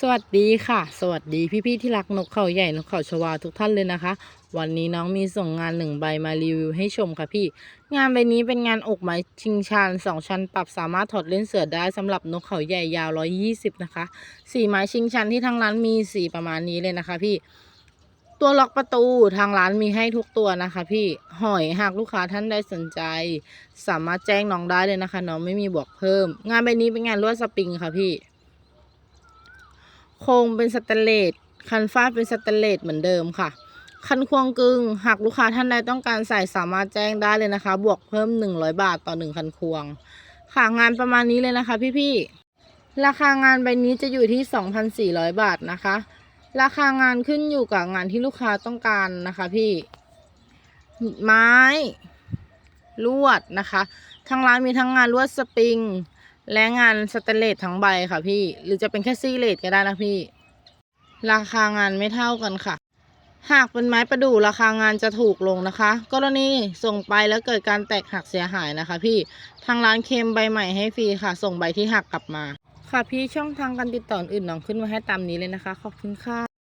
สวัสดีค่ะ สวัสดีพี่ ๆ ที่รักนกเขาใหญ่นกเขาชวาทุกท่านเลยนะคะ วันนี้น้องมีส่งงานหนึ่งใบมารีวิวให้ชมค่ะพี่ งานใบนี้เป็นงานอกไม้ชิงชันสองชั้นปรับสามารถถอดเล่นเสือได้สำหรับนกเขาใหญ่ยาว120นะคะสีไม้ชิงชันที่ทางร้านมีสีประมาณนี้เลยนะคะพี่ ตัวล็อกประตูทางร้านมีให้ทุกตัวนะคะ พี่หอยหากลูกค้าท่านใดสนใจ สามารถแจ้งน้องได้เลยนะคะ น้องไม่มีบวกเพิ่ม งานใบนี้เป็นงานลวดสปริงค่ะพี่ โครงเป็นสแตนเลสคันฟาดเป็นสแตนเลสเหมือนเดิมค่ะ คันควงกึ่งหากลูกค้าท่านใดต้องการใส่สามารถแจ้งได้เลยนะคะ บวกเพิ่ม 100 บาทต่อ 1 คันควง ค่ะงานประมาณนี้เลยนะคะ พี่ๆราคางานใบนี้จะอยู่ที่ 2,400 บาทนะคะ ราคางานขึ้นอยู่กับงานที่ลูกค้าต้องการนะคะพี่ไม้ลวดนะคะ ทางร้านมีทั้งงานลวดสปริง และงานสแตนเลสทั้งใบค่ะพี่ หรือจะเป็นแค่ซีเลสก็ได้นะพี่ ราคางานไม่เท่ากันค่ะ หากเป็นไม้ประดู่ราคางานจะถูกลงนะคะ กรณีส่งไปแล้วเกิดการแตกหักเสียหายนะคะ พี่ ทางร้านเคมใบใหม่ให้ฟรีค่ะ ส่งใบที่หักกลับมา ค่ะพี่ช่องทางการติดต่ออื่นน้องขึ้นมาให้ตามนี้เลยนะคะ ขอบคุณค่ะ